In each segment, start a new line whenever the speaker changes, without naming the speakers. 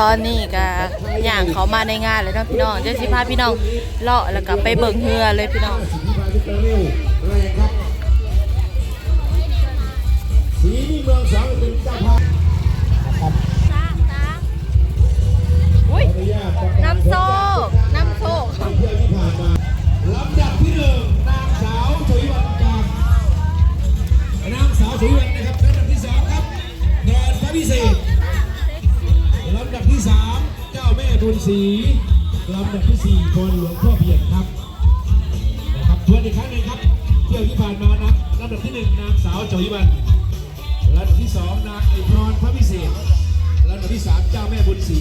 ตอนนี้ก็ย่างเขามาในงานเลยเนาะพี่น้องเดี๋ยวสิพาพี่น้องเลาะแล้วก็ไปเบิ่งเรือเลยพี่น้อง
สิทธิพานุเร็วแรงครับสีนี่เมืองสองเป็นเจ้าภาพนะครับ
อุ้ย
ขออนุญาตประกาศ
น้ำโซกน้ำโซก
เที่ยวที่ผ่านมาลำดับที่หนึ่งาแม่บุญศรีลำดับที่สี่พรหลวงพ่อเพียรครับนะครับทวนอีกครั้งหนึ่งครับ เที่ยวที่ผ่านมานะลำดับที่หนึ่งนางสาวจอยวันลำดับที่สองนางไอพรพระพิเศษลำดับที่สามเจ้าแม่บุญศรี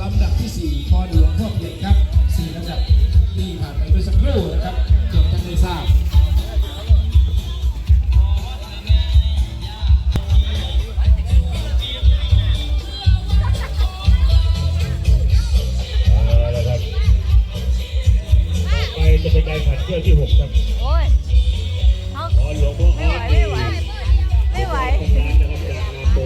ลำดับที่สี่พรหลวงพ่อเพียรครับสี่ลำดับที่ผ่านไปเมื่อสักครู่นะครับจบกันได้ทราบ
ที่ยวที่หกครับ
โอ้ยเอา
ขอหลวงพ่อ
ไม่ไหวไม่ไหวไม่ไหว
งานนะครับจานโป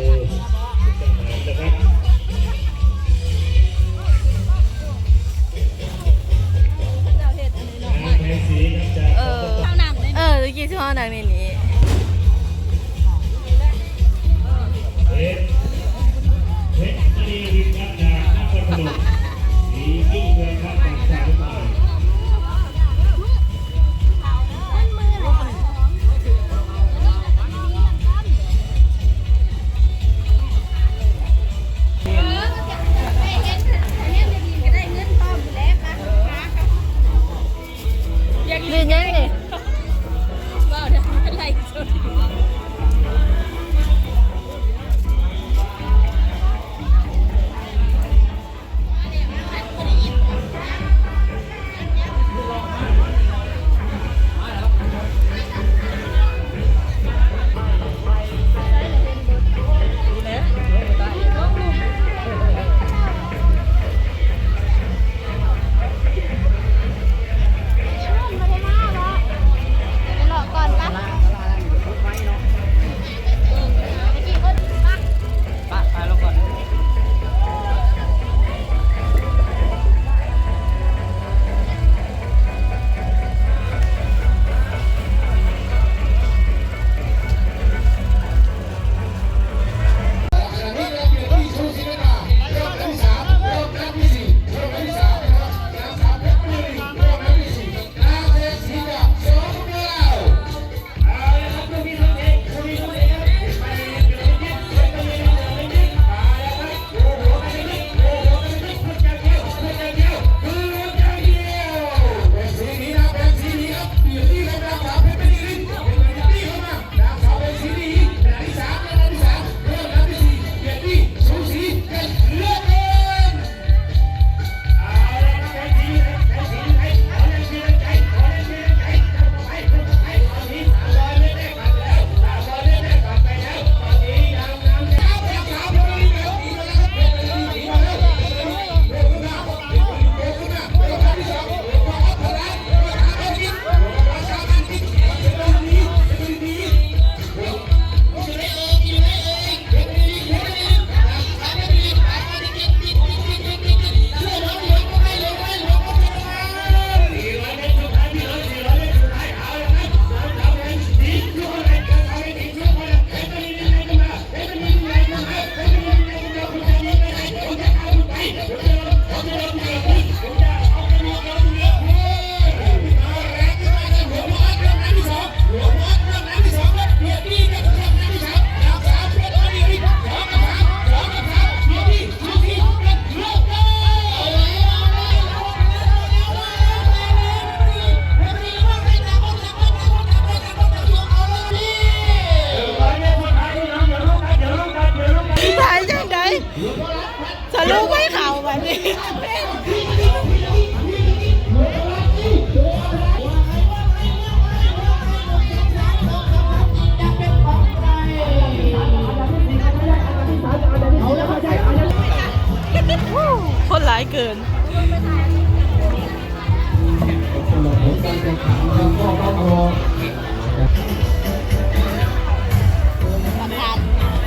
เป็นทหา
เห็ดอันนี้เนาะ
นางแพงศรีครับจาก
เออเออเมื่อกี้ช่องดังในนี้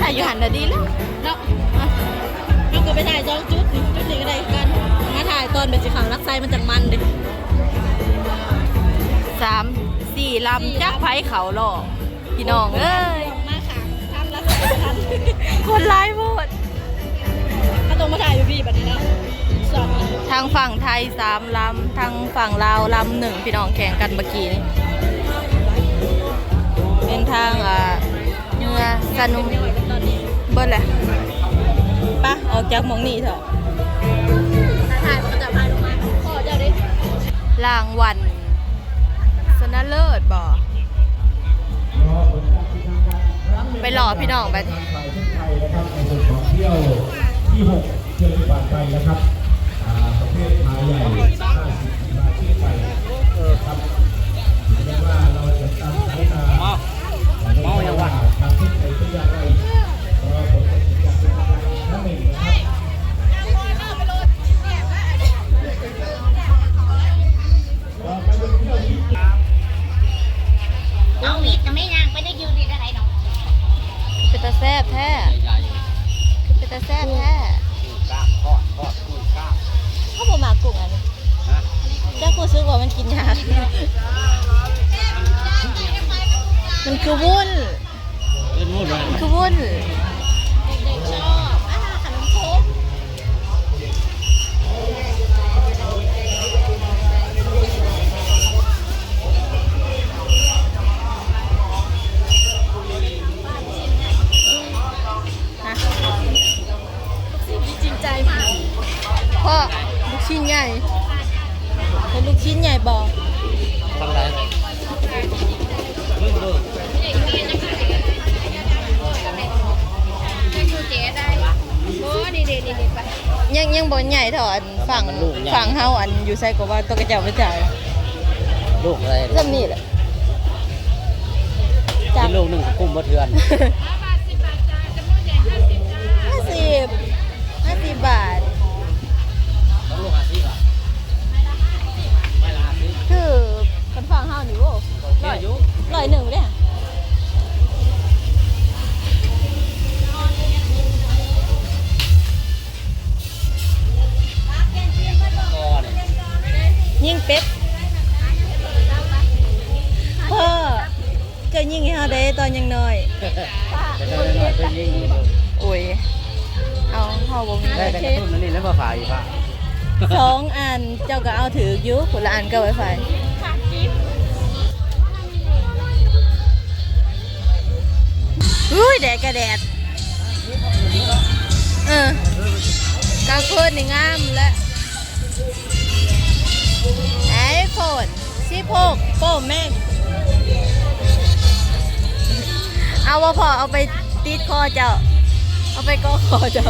ถ้าอยู่หันน่ะดีแล้วเนาะอะก็ไปถ่ายสองจุดนี่จุดนี้ก็ได้กัน มาถ่ายตอนเป็นสีขาวรักไซมันจังมันเดิสามสี่ลำจักไผ่เขาหลอกพี่น้องเอ้ย
มาค่ะทำรักษาทัน
คนร้ายหมด
ถ้าตรงมาถ่ายอยู่พี่แบบนี้นะสอน
ทางฝั่งไทยสามลำ ทางฝั่งลาวลำหนึ่งพี่น้องแข่งกันเมื่อกี้นี่เป็นทางอ่าเนื้อสนุม เบิ้ลแหละปะออกจากหมองนี่เถอะ
ถ้าถ่ายมันก็จะพายลงมาพ่อเจ้าดิ
รางวัลชนะเลิศบ่ไปหล่อพี่น้องไป
ฝ่ายเส้นชัยนะครับในส่วนของเที่ยวที่6เที่ยวที่ผ่านไปนะครับอ่าประเภทพายใหญ่ คือวุ้น
มัน
คือวุ้น
เด็กๆชอบอ่าขนมโค้ก
นะ
สิ่งที่จริงใจมาก
พ่อลูกชิ้นใหญ่เป็นลูกชิ้นใหญ่บอก
จะ โอ้ดีดีดีไป
ยังยังบนใหญ่เท่าอันฝั่งฝั่งเฮาอันอยู่ไซกว่าตัวกระเจ้าไม่จ่าย
ลูกอะไร
เริ่มนี่แหละจั
กิ
บ
นลูกหนึ่งก็กุ้มบ่เทือน
ห้าสิบห้าสิบบาท จะยิงให้เฮาได้ตอนยังน้อย
จะได้หน่อยเพื่อยิง
โอ้ย เอาเฮาบ่มี
ได้แต่กระตุ้นนั่นนี่แล้วมาฝ่ายอีกป่ะ
สองอันเจ้าก็เอาถืออยู่คนละอันก็ไว้ไฟอุ้ยแดดกระแดด เออกลางคืนนี่งามแล้วไอโฟน16 Pro เอาว่าพอเอาไปติดคอเจ้า เอาไปก็คอเจ้า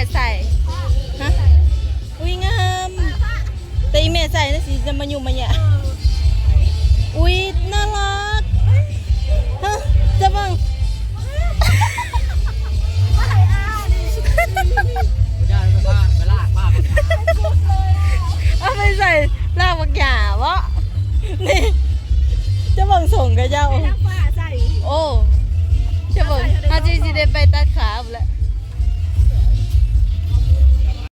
ม่ใส่ฮะอุ้ยงามแต่อีแม่ใส่นะสิจะมาอยู่มาเนี่ยอุ้ยน่ารักฮะจะบัง
ย่าไปป้าไปลากป้าไป
เอาไปใส่ลากบักหยาวะนี่จะบังส่งกับเจ้า
ทั้งฝ้าใส่
โอ้จะบังถ้าจีสิได้ไปตัดขาหมดแล้ว